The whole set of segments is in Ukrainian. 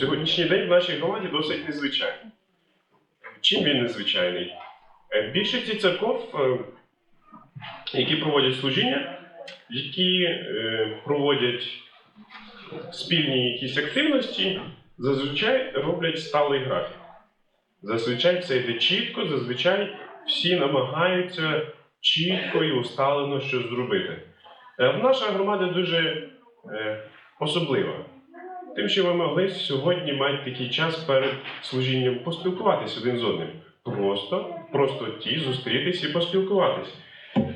Сьогоднішній день в нашій громаді досить незвичайний. Чим він незвичайний? Е, В більшості церков, е, які проводять служіння, які е, проводять спільні якісь активності, зазвичай роблять сталий графік. Зазвичай все йде чітко, зазвичай всі намагаються чітко і усталено щось зробити. Е, Наша громада дуже особлива. Тим, що ви могли сьогодні мати такий час перед служінням поспілкуватися один з одним. Просто, просто ті зустрітися і поспілкуватися.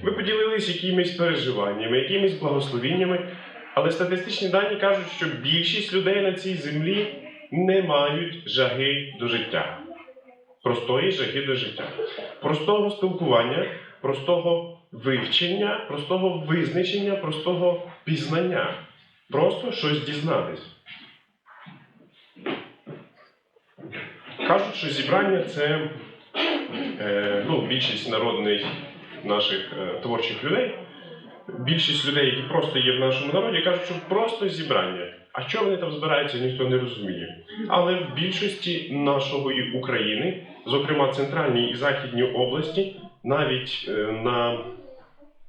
Ви поділилися якимись переживаннями, якимись благословіннями, але статистичні дані кажуть, що більшість людей на цій землі не мають жаги до життя. Простої жаги до життя, простого спілкування, простого вивчення, простого визначення, простого пізнання. Просто щось дізнатись. Кажуть, що зібрання це е, ну, більшість народних наших е, творчих людей, більшість людей, які просто є в нашому народі, кажуть, що просто зібрання. А що вони там збираються, ніхто не розуміє. Але в більшості нашої України, зокрема центральній і західній області, навіть е, на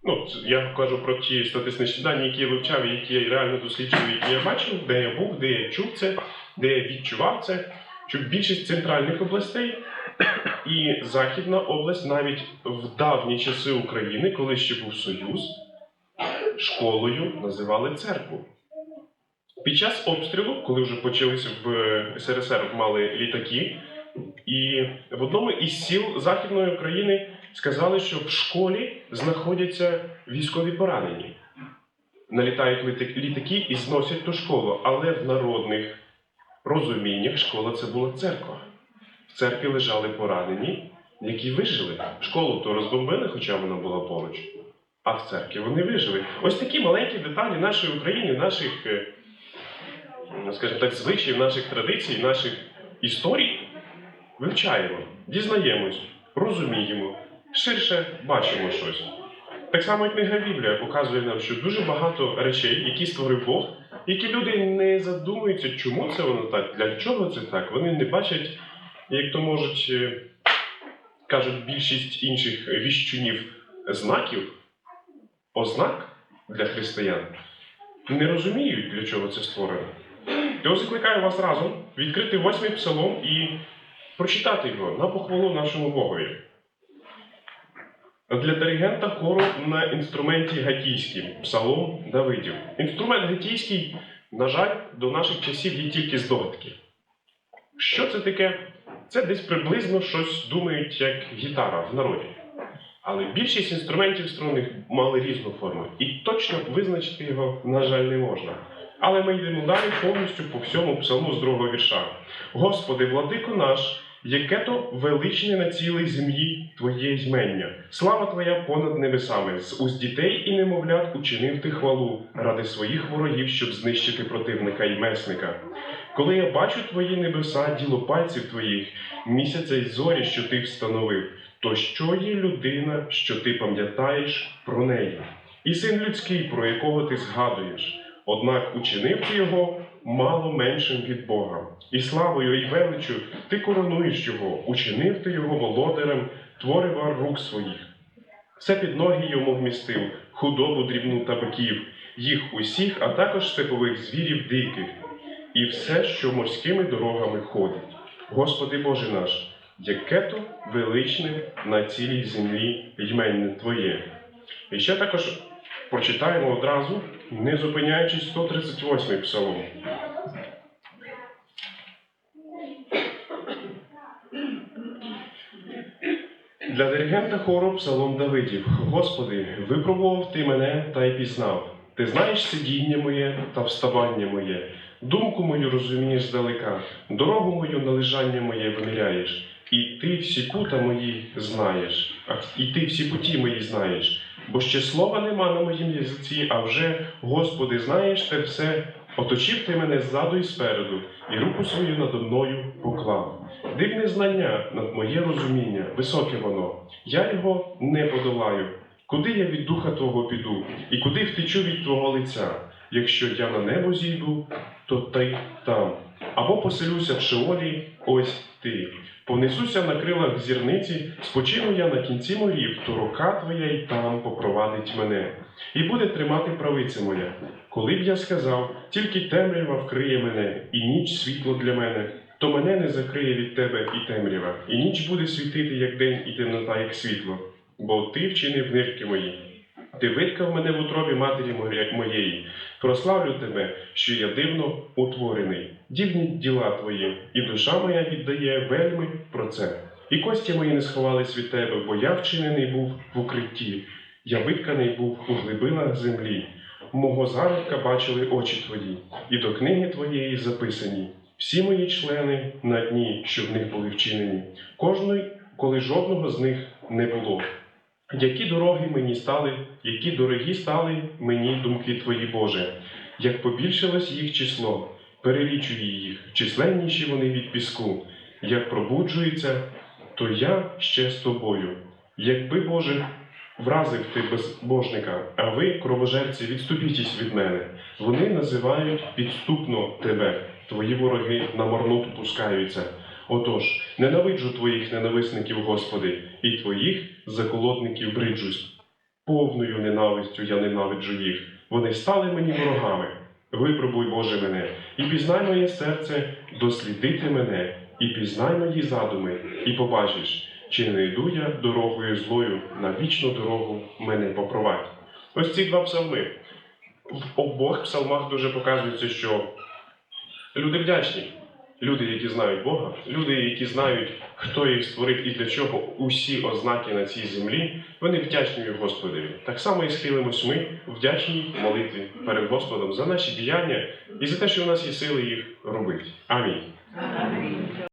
ну, я кажу про ті статистичні дані, які я вивчав, які я реально досліджував, які я бачив, де я був, де я чув це, де я відчував це що більшість центральних областей і Західна область навіть в давні часи України, коли ще був Союз, школою називали церкву. Під час обстрілу, коли вже почалися в СРСР мали літаки, і в одному із сіл Західної України сказали, що в школі знаходяться військові поранені. Налітають літаки і зносять ту школу, але в народних розуміннях школа це була церква. В церкві лежали поранені, які вижили. Школу то розбомбили, хоча вона була поруч. А в церкві вони вижили. Ось такі маленькі деталі нашої України, наших, е, скажімо так, звичаїв, наших традицій, наших історій вивчаємо, дізнаємось, розуміємо, ширше бачимо щось. Так само і книга Біблія показує нам, що дуже багато речей, які створив Бог, які люди не задумуються, чому це воно так, для чого це так. Вони не бачать, як то можуть, е, кажуть більшість інших віщунів знаків, ознак для християн, не розуміють, для чого це створено. Я закликаю вас разом відкрити восьмий псалом і прочитати його на похвалу нашому Богові. Для диригента хору на інструменті гатійським псалом Давидів. Інструмент гатійський, на жаль, до наших часів є тільки здогадки. Що це таке? Це десь приблизно щось думають як гітара в народі. Але більшість інструментів струнних мали різну форму, і точно визначити його, на жаль, не можна. Але ми йдемо далі повністю по всьому псалму з другого вірша. Господи, владико наш, яке то величне на цілій землі Твоє ймення. Слава Твоя понад небесами, з уст дітей і немовлят учинив ти хвалу ради своїх ворогів, щоб знищити противника і месника. Коли я бачу твої небеса, діло пальців твоїх, місяця й зорі, що ти встановив, то що є людина, що ти пам'ятаєш про неї? І син людський, про якого ти згадуєш. Однак учинив ти його мало меншим від Бога, і славою і величю ти коронуєш його, учинив ти його володарем, творива рук своїх. Все під ноги йому вмістив, худобу дрібну та биків, їх усіх, а також степових звірів диких, і все, що морськими дорогами ходить. Господи Боже наш, яке то величне на цілій землі ймення Твоє. І ще також прочитаємо одразу, не зупиняючись 138 псалом. Для диригента хору псалом Давидів. Господи, випробував ти мене та й пізнав. Ти знаєш сидіння моє та вставання моє, думку мою розумієш здалека, дорогу мою належання моє виміряєш, і ти всі пута мої знаєш, і ти всі путі мої знаєш. Бо ще слова нема на моїм язиці, а вже, Господи, знаєш те все, оточив ти мене ззаду і спереду, і руку свою надо мною поклав. Дивне знання над моє розуміння, високе воно, я його не подолаю. Куди я від духа Твого піду, і куди втечу від Твого лиця? Якщо я на небо зійду, то ти там. Або поселюся в Шеолі, ось ти. Понесуся на крилах зірниці, спочину я на кінці морів, то рука твоя й там попровадить мене, і буде тримати правиця моя. Коли б я сказав, тільки темрява вкриє мене, і ніч світло для мене, то мене не закриє від тебе і темрява, і ніч буде світити, як день, і темнота, як світло. Бо ти вчинив нирки мої. Ти виткав мене в утробі матері моє- моєї. Прославлю тебе, що я дивно утворений. Дивні діла твої, і душа моя віддає вельми про це. І кості мої не сховались від тебе, бо я вчинений був в укритті. Я витканий був у глибинах землі. Мого зародка бачили очі твої, і до книги твоєї записані. Всі мої члени на дні, що в них були вчинені, кожної, коли жодного з них не було. Які дороги мені стали, які дорогі стали мені думки Твої, Боже, як побільшилось їх число, перелічую їх, численніші вони від піску, як пробуджується, то я ще з тобою. Якби, Боже, вразив ти безбожника, а ви, кровожерці, відступітесь від мене. Вони називають підступно тебе, твої вороги на марноту пускаються. Отож, ненавиджу твоїх ненависників, Господи, і твоїх заколотників бриджусь. Повною ненавистю я ненавиджу їх. Вони стали мені ворогами. Випробуй, Боже, мене, і пізнай моє серце, дослідити мене, і пізнай мої задуми, і побачиш, чи не йду я дорогою злою на вічну дорогу мене попровадь. Ось ці два псалми. В обох псалмах дуже показується, що люди вдячні. Люди, які знають Бога, люди, які знають, хто їх створив і для чого усі ознаки на цій землі, вони вдячні Господові. Так само і схилимось ми вдячні молитві перед Господом за наші діяння і за те, що в нас є сили їх робити. Амінь. Амінь.